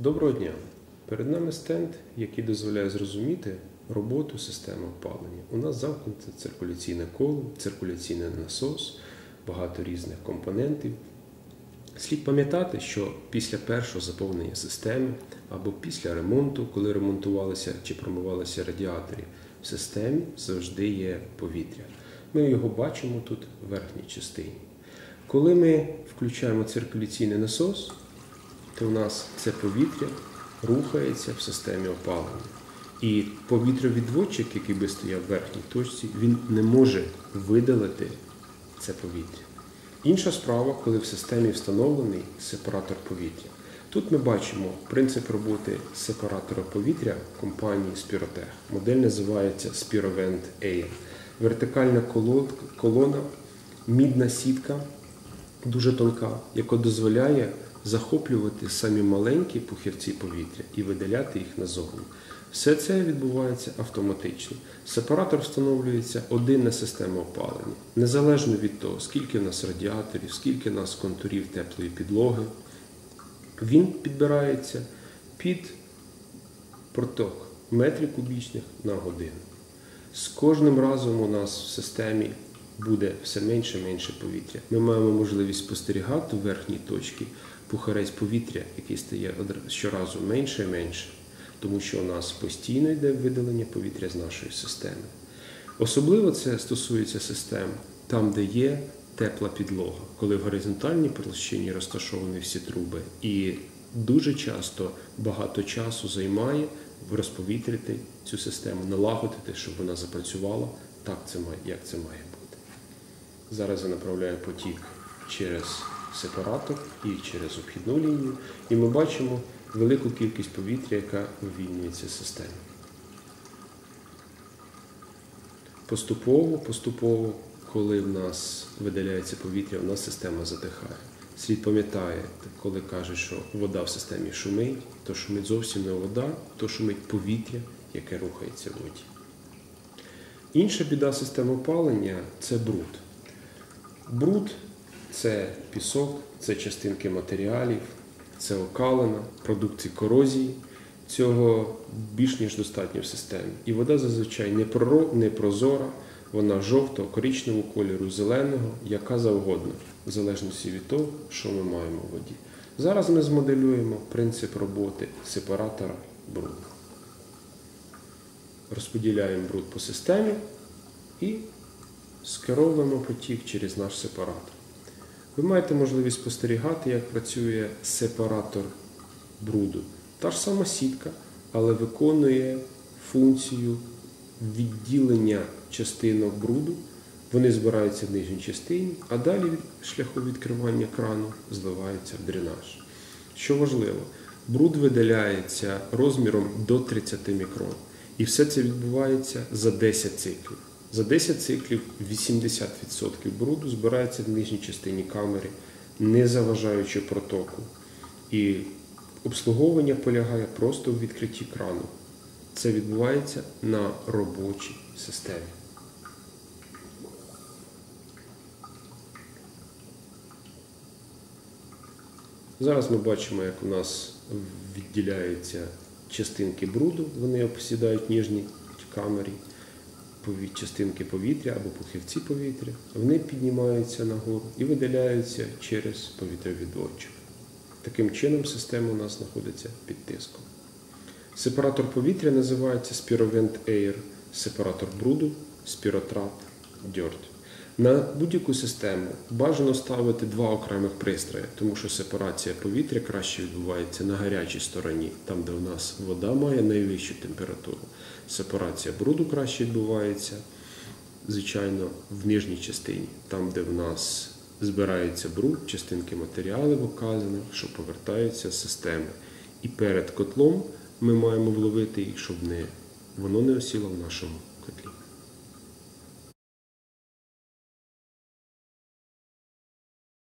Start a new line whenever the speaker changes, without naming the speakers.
Доброго дня! Перед нами стенд, який дозволяє зрозуміти роботу системи опалення. У нас замкнуте циркуляційне коло, циркуляційний насос, багато різних компонентів. Слід пам'ятати, що після першого заповнення системи або після ремонту, коли ремонтувалися чи промивалися радіатори, в системі завжди є повітря. Ми його бачимо тут в верхній частині. Коли ми включаємо циркуляційний насос, то у нас це повітря рухається в системі опалення. І повітровідводчик, який би стояв в верхній точці, він не може видалити це повітря. Інша справа, коли в системі встановлений сепаратор повітря. Тут ми бачимо принцип роботи сепаратора повітря компанії Spirotech. Модель називається Spirovent Air. Вертикальна колона, мідна сітка, дуже тонка, яка дозволяє захоплювати самі маленькі пухірці повітря і видаляти їх назовні. Все це відбувається автоматично. Сепаратор встановлюється один на систему опалення, незалежно від того, скільки в нас радіаторів, скільки в нас контурів теплої підлоги. Він підбирається під проток метрів кубічних на годину. З кожним разом у нас в системі буде все менше і менше повітря. Ми маємо можливість спостерігати в верхній точці пухарець повітря, який стає щоразу менше і менше, тому що у нас постійно йде видалення повітря з нашої системи. Особливо це стосується систем там, де є тепла підлога, коли в горизонтальній площині розташовані всі труби, і дуже часто багато часу займає розповітрити цю систему, налагодити, щоб вона запрацювала так, як це має бути. Зараз я направляю потік через сепаратор і через обхідну лінію, і ми бачимо велику кількість повітря, яка вивільнюється з системи. Поступово, поступово, коли в нас видаляється повітря, в нас система затихає. Слід пам'ятає, коли кажуть, що вода в системі шумить, то шумить зовсім не вода, то шумить повітря, яке рухається в воді. Інша біда системи опалення це бруд. Бруд це пісок, це частинки матеріалів, це окалина, продукти корозії. Цього більш ніж достатньо в системі. І вода зазвичай не прозора, вона жовтого, коричневого кольору, зеленого, яка завгодно, в залежності від того, що ми маємо в воді. Зараз ми змоделюємо принцип роботи сепаратора бруду. Розподіляємо бруд по системі і скеровуємо потік через наш сепаратор. Ви маєте можливість спостерігати, як працює сепаратор бруду. Та ж сама сітка, але виконує функцію відділення частинок бруду. Вони збираються в нижній частині, а далі шляхом відкривання крану зливаються в дренаж. Що важливо, бруд видаляється розміром до 30 мікрон. І все це відбувається за 10 циклів. За 10 циклів 80% бруду збирається в нижній частині камери, не заважаючи протоку. І обслуговування полягає просто в відкритті крану. Це відбувається на робочій системі. Зараз ми бачимо, як у нас відділяються частинки бруду, вони посідають ніжні камері частинки повітря або пухівці повітря, вони піднімаються нагору і видаляються через повітровідводчик. Таким чином, система у нас знаходиться під тиском. Сепаратор повітря називається Spirovent Air, сепаратор бруду, спіротрат, Dirt. На будь-яку систему бажано ставити два окремих пристрої, тому що сепарація повітря краще відбувається на гарячій стороні, там, де у нас вода має найвищу температуру. Сепарація бруду краще відбувається, звичайно, в нижній частині, там, де в нас збирається бруд, частинки матеріалів оказані, що повертаються з системи. І перед котлом ми маємо вловити їх, щоб не, воно не осіло в нашому